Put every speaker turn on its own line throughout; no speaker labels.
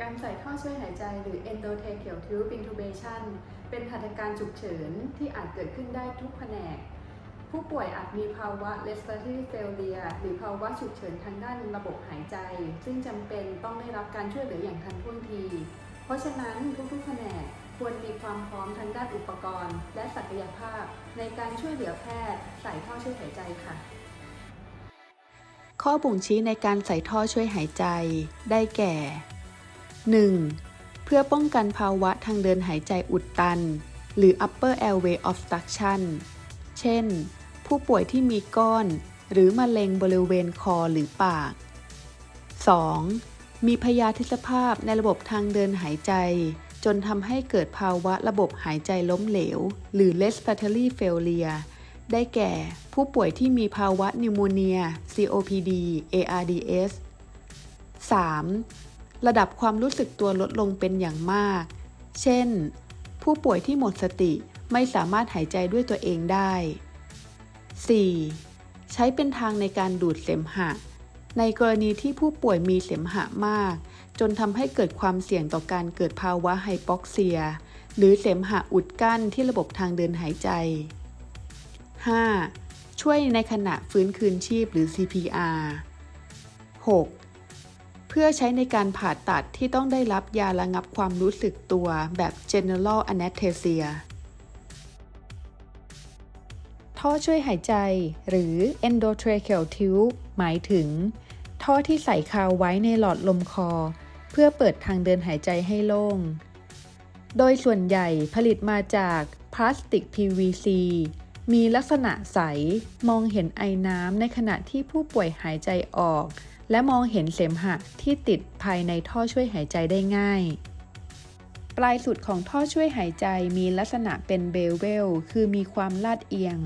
การใส่ท่อช่วยหายใจหรือ endotracheal tube intubation เป็นหัตถการฉุกเฉินที่อาจเกิดขึ้นได้ทุกแผนก ผู้ป่วยอาจมีภาวะ respiratory failure หรือภาวะฉุกเฉินทางด้านระบบหายใจ ซึ่งจำเป็นต้องได้รับการช่วยเหลืออย่างทันท่วงที เพราะฉะนั้นทุกๆแผนกควรมีความพร้อมทางด้านอุปกรณ์ และศักยภาพ ในการช่วยเหลือแพทย์ใส่ท่อช่วยหายใจค่ะ
ข้อบ่งชี้ในการใส่ท่อช่วยหายใจ ได้แก่ 1. เพื่อป้องกันภาวะทางเดินหายใจอุดตัน หรือ upper airway obstruction เช่น ผู้ป่วยที่มีก้อน หรือมะเร็งบริเวณคอหรือปาก 2. มีพยาธิสภาพในระบบทางเดินหายใจ จนทำให้เกิดภาวะระบบหายใจล้มเหลว หรือ respiratory failure ได้แก่ ผู้ป่วยที่มีภาวะนิวโมเนีย COPD ARDS 3. ระดับความรู้สึกตัวลดลงเป็นอย่างมาก เช่น ผู้ป่วยที่หมดสติไม่สามารถหายใจด้วยตัวเองได้ 4. ใช้เป็นทางในการดูดเสมหะ ในกรณีที่ผู้ป่วยมีเสมหะมาก จนทำให้เกิดความเสี่ยงต่อการเกิดภาวะไฮปอกเซีย หรือเสมหะอุดกั้นที่ระบบทางเดินหายใจ 5. ช่วยในขณะฟื้นคืนชีพหรือ CPR 6. เพื่อใช้ในการผ่าตัดที่ต้องได้รับยาระงับความรู้สึกตัวแบบ general anesthesia ท่อช่วยหายใจ หรือ endotracheal tube หมายถึง ท่อที่ใส่คาวไว้ในหลอดลมคอ เพื่อเปิดทางเดินหายใจให้โล่ง โดยส่วนใหญ่ผลิตมาจากพลาสติก PVC มีลักษณะใส มองเห็นไอน้ำในขณะที่ผู้ป่วยหายใจออก และมองเห็นเสมหะที่ติดภายในท่อช่วยหายใจได้ง่าย ปลายสุดของท่อช่วยหายใจมีลักษณะเป็นเบลเวล คือมีความลาดเอียง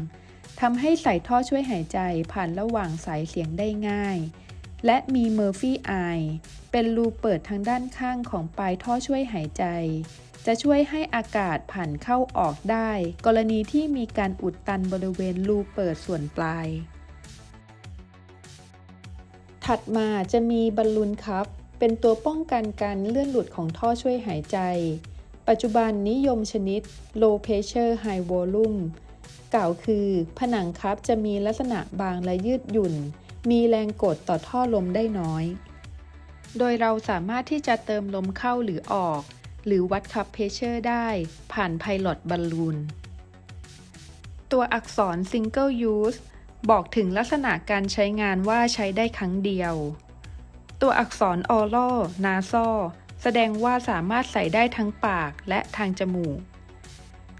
ทำให้ใส่ท่อช่วยหายใจผ่านระหว่างสายเสียงได้ง่าย และมีเมอร์ฟี่ไอเป็นรูเปิดทางด้านข้างของปลายท่อช่วยหายใจ จะช่วยให้อากาศผ่านเข้าออกได้ กรณีที่มีการอุดตันบริเวณรูเปิดส่วนปลาย ถัดมาจะมีบอลลูนคัพเป็นตัวป้องกันการเลื่อนหลุดของท่อช่วยหายใจ ปัจจุบันนิยมชนิด low pressure high volume กล่าวคือผนังคัพจะมีลักษณะบางและยืดหยุ่น มีแรงกดต่อท่อลมได้น้อย โดยเราสามารถที่จะเติมลมเข้าหรือออก หรือวัดคัพเพรสเชอร์ได้ ผ่านไพลอตบอลลูน ตัวอักษร Single Use บอกถึงลักษณะการใช้งานว่าใช้ได้ครั้งเดียว ตัวอักษร Oral Nasal แสดงว่าสามารถใส่ได้ทั้งปากและทางจมูก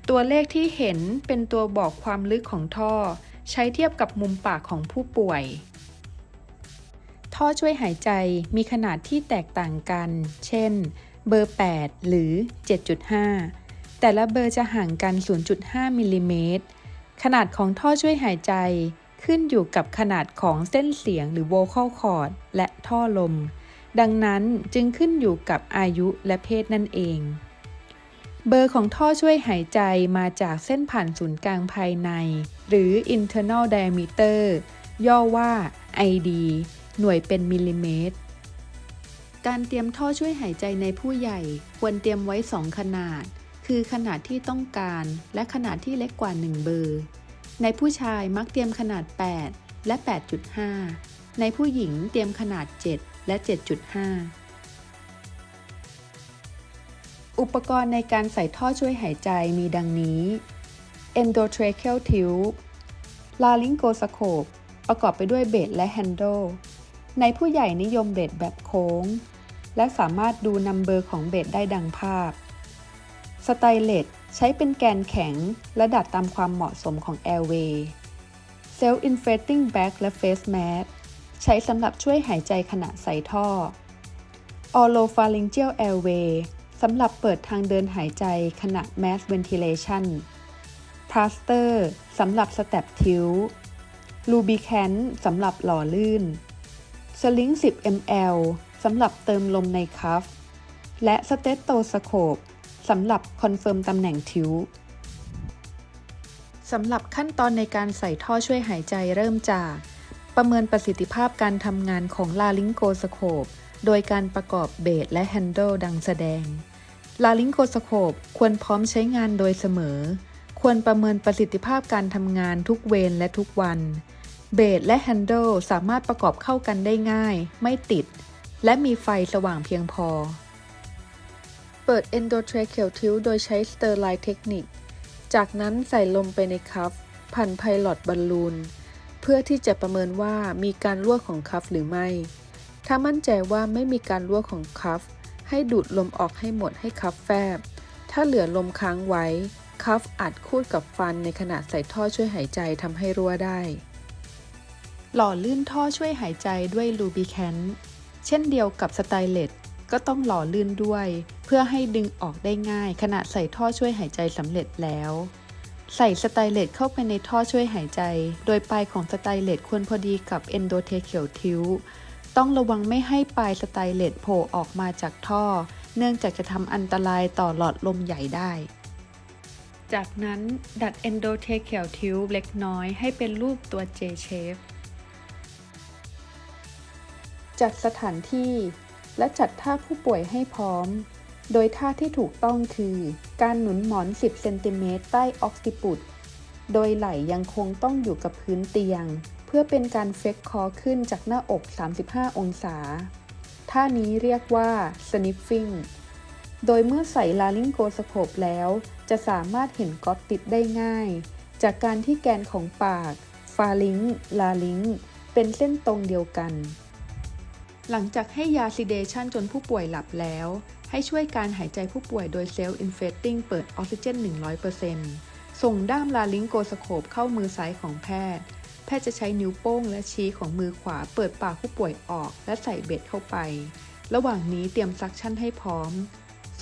ตัวเลขที่เห็นเป็นตัวบอกความลึกของท่อ ใช้เทียบกับมุมปากของผู้ป่วย ท่อช่วยหายใจมีขนาดที่แตกต่างกัน เช่น เบอร์ 8 หรือ 7.5 แต่ละเบอร์จะห่างกัน 0.5มิลลิเมตรขนาดของท่อช่วยหายใจ ขึ้นอยู่กับขนาดของเส้นเสียงหรือ vocal cord และท่อลม ดังนั้นจึงขึ้นอยู่กับอายุและเพศนั่นเอง เบอร์ของท่อช่วยหายใจมาจากเส้นผ่านศูนย์กลางภายใน หรือ internal diameter ย่อว่า ID หน่วยเป็นมิลลิเมตร การเตรียมท่อช่วยหายใจในผู้ใหญ่ ควรเตรียมไว้ 2 ขนาด คือขนาดที่ต้องการ และขนาดที่เล็กกว่า 1 เบอร์ ในผู้ชายมักเตรียมขนาด 8 และ 8.5 ในผู้หญิงเตรียมขนาด 7 และ 7.5 อุปกรณ์ในการใส่ท่อช่วยหายใจมีดังนี้ endotracheal tube laryngoscope ประกอบไปด้วยเบสและ handle ในผู้ใหญ่นิยมเบสแบบโค้ง และสามารถดูนัมเบอร์ของเบสได้ดังภาพ สไตเลส ใช้เป็นแกนแข็งและดัดตามความเหมาะสมของ airway self inflating bag และ face mask ใช้สำหรับช่วยหายใจขณะใส่ท่อ oropharyngeal airway สำหรับเปิดทางเดินหายใจขณะ mass ventilation plaster สำหรับสแตปทิว lubricant สำหรับหล่อลื่นสลิง10 ml สำหรับเติมลมในคัฟและสเตตโตสโคป สำหรับคอนเฟิร์มตำแหน่งทิวสำหรับขั้นตอนในการใส่ท่อช่วยหายใจเริ่มจาก ประเมินประสิทธิภาพการทำงานของลาลิงโกสโคปโดยการประกอบเบสและแฮนเดิลดังแสดง ลาลิงโกสโคปควรพร้อมใช้งานโดยเสมอ ควรประเมินประสิทธิภาพการทำงานทุกเวรและทุกวัน เบสและแฮนเดิลสามารถประกอบเข้ากันได้ง่าย ไม่ติด และมีไฟสว่างเพียงพอ เปิด endotracheal tube โดยใช้ Sterline Technique จากนั้นใส่ลมไปในคัฟผ่านไพลอตบอลลูน เพื่อที่จะประเมินว่ามีการรั่วของคัฟหรือไม่ ถ้ามั่นใจว่าไม่มีการรั่วของคัฟให้ดูดลมออกให้หมดให้คัฟแฟบ ถ้าเหลือลมค้างไว้ คัฟอาจคูดกับฟันในขณะใส่ท่อช่วยหายใจทำให้รั่วได้ หล่อลื่นท่อช่วยหายใจด้วยลูบิแคนเช่นเดียวกับสไตเลส ก็ต้องหล่อลื่นด้วย เพื่อให้ดึงออกได้ง่าย ขณะใส่ท่อช่วยหายใจสำเร็จแล้ว ใส่สไตเลสเข้าไปในท่อช่วยหายใจ โดยปลายของสไตเลสควรพอดีกับเอนโดเทเคียวทิวต้องระวังไม่ให้ปลายสไตเลสโผล่ออกมาจากท่อ เนื่องจากจะทำอันตรายต่อหลอดลมใหญ่ได้ จากนั้นดัด endotracheal tube เล็กน้อยให้เป็นรูปตัว J shape จัดสถานที่ และจัดท่าผู้ป่วยให้พร้อม โดยท่าที่ถูกต้องคือ การหนุนหมอน 10 เซนติเมตรใต้ออกซิปุดโดยไหล่ยังคงต้องอยู่กับพื้นเตียง เพื่อเป็นการเฟกคอขึ้นจากหน้าอก 35 องศา ท่านี้เรียกว่า sniffing โดยเมื่อใส่ลาลิงโกสโคปแล้ว จะสามารถเห็นก๊อตติดได้ง่าย จากการที่แกนของปาก ฟาลิงลาลิงเป็นเส้นตรงเดียวกัน หลังจากให้ยาซิเดชันจนผู้ป่วยหลับแล้ว ให้ช่วยการหายใจผู้ป่วยโดยเซลล์อินเฟตติ้งเปิดออกซิเจน 100%ส่งด้ามลาลิงโกสโคปเข้ามือซ้ายของแพทย์ แพทย์จะใช้นิ้วโป้งและชี้ของมือขวาเปิดปากผู้ป่วยออก และใส่เบ็ดเข้าไป ระหว่างนี้เตรียมซักชั่นให้พร้อม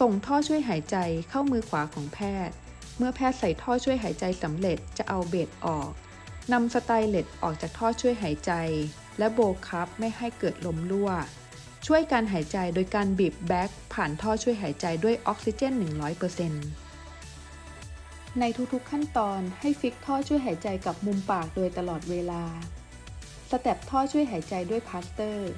ส่งท่อช่วยหายใจเข้ามือขวาของแพทย์ เมื่อแพทย์ใส่ท่อช่วยหายใจสำเร็จจะเอาเบ็ดออกนำสไตเลสออกจากท่อช่วยหายใจ และโบคัพไม่ให้เกิดลมรั่ว ช่วยการหายใจโดยการบีบแบ็กผ่านท่อช่วยหายใจด้วยออกซิเจน 100%ในทุกๆขั้นตอนให้ฟิกท่อช่วยหายใจกับมุมปากโดยตลอดเวลา สเต็ปท่อช่วยหายใจด้วยพาสเตอร์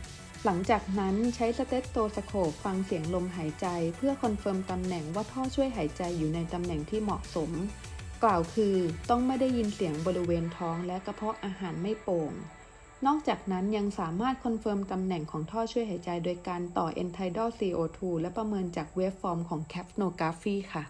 หลังจากนั้นใช้สเตตโตสโคปฟังเสียงลมหายใจ เพื่อคอนเฟิร์มตำแหน่งว่าท่อช่วยหายใจอยู่ในตำแหน่งที่เหมาะสมกล่าวคือต้องไม่ได้ยินเสียงบริเวณท้องและกระเพาะอาหารไม่โป่ง นอกจากนั้นยังสามารถคอนเฟิร์มตำแหน่งของท่อช่วยหายใจโดยการต่อ Entidal CO2 และประเมินจากเวฟฟอร์มของ capnography ค่ะ